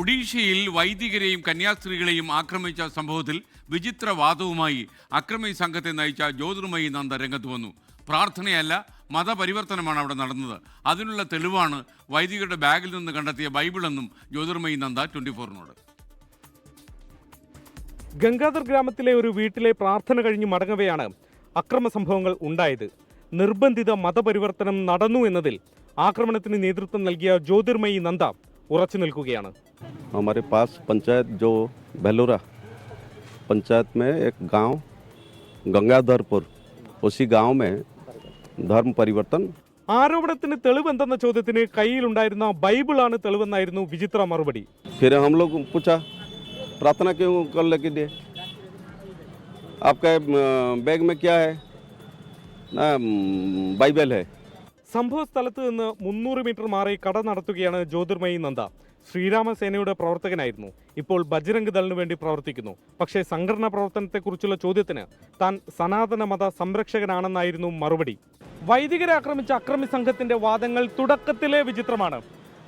ഒഡീഷയിൽ വൈദികരെയും കന്യാസ്ത്രീകളെയും ആക്രമിച്ച സംഭവത്തിൽ വിചിത്രവാദവുമായി അക്രമി സംഘത്തെ നയിച്ച ജ്യോതിർമയി നന്ദ രംഗത്ത് വന്നു. പ്രാർത്ഥനയല്ല മതപരിവർത്തനമാണ് അവിടെ നടന്നത്. അതിനുള്ള തെളിവാണ് വൈദികരുടെ ബാഗിൽ നിന്ന് കണ്ടെത്തിയ ബൈബിളെന്നും ജ്യോതിർമയി നന്ദ ട്വന്റി ഫോറിനോട് ഗംഗാധർ ഗ്രാമത്തിലെ ഒരു വീട്ടിലെ പ്രാർത്ഥന കഴിഞ്ഞ് മടങ്ങവെയാണ് അക്രമ സംഭവങ്ങൾ ഉണ്ടായത്. നിർബന്ധിത മതപരിവർത്തനം നടന്നു എന്നതിൽ ആക്രമണത്തിന് നേതൃത്വം നൽകിയ ജ്യോതിർമയി നന്ദ ഉറച്ചു നിൽക്കുകയാണ് हमारे पास पंचायत जो बेलोरा पंचायत में एक गांव गंगाधरपुर उसी गांव में धर्म परिवर्तन ആരോപണത്തിന് തെളിവെന്തെന്ന ചോദ്യത്തിന് കയ്യിലുണ്ടായിരുന്ന ബൈബിളാണ് തെളിവെന്നായിരുന്നു വിചിത്ര മറുപടി फिर हम लोग पूछा प्रार्थना क्यों करने के लिए आपका अ, बैग में क्या है ना अम, बाइबल है സംഭവ സ്ഥലത്ത് നിന്ന് മുന്നൂറ് മീറ്റർ മാറി കട നടത്തുകയാണ് ജ്യോതിർമയി നന്ദ. ശ്രീരാമസേനയുടെ പ്രവർത്തകനായിരുന്നു. ഇപ്പോൾ ബജ്രംഗ് ദളിനു വേണ്ടി പ്രവർത്തിക്കുന്നു. പക്ഷേ സംഘടനാ പ്രവർത്തനത്തെക്കുറിച്ചുള്ള ചോദ്യത്തിന് താൻ സനാതന മത സംരക്ഷകനാണെന്നായിരുന്നു മറുപടി. വൈദികരെ ആക്രമിച്ച അക്രമി സംഘത്തിന്റെ വാദങ്ങൾ തുടക്കത്തിലെ വിചിത്രമാണ്.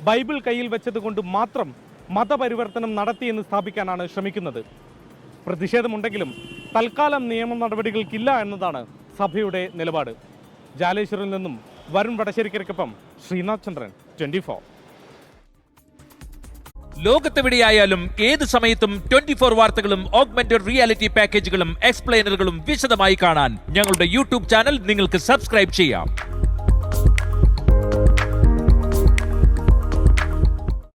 ബൈബിൾ കയ്യിൽ വെച്ചതുകൊണ്ട് മാത്രം മതപരിവർത്തനം നടത്തിയെന്ന് സ്ഥാപിക്കാനാണ് ശ്രമിക്കുന്നത്. പ്രതിഷേധമുണ്ടെങ്കിലും തൽക്കാലം നിയമ നടപടികൾക്കില്ല എന്നതാണ് സഭയുടെ നിലപാട്. ജാലേശ്വരിൽ നിന്നും വരുൺ വടശ്ശേരിക്കരക്കൊപ്പം ശ്രീനാഥ് ചന്ദ്രൻ ട്വന്റി ഫോർ. ലോകത്തെവിടെയായാലും ഏത് സമയത്തും ട്വന്റി ഫോർ വാർത്തകളും ഓഗ്മെന്റഡ് റിയാലിറ്റി പാക്കേജുകളും എക്സ്പ്ലെയിനറുകളും വിശദമായി കാണാൻ ഞങ്ങളുടെ യൂട്യൂബ് ചാനൽ നിങ്ങൾക്ക് സബ്സ്ക്രൈബ് ചെയ്യാം.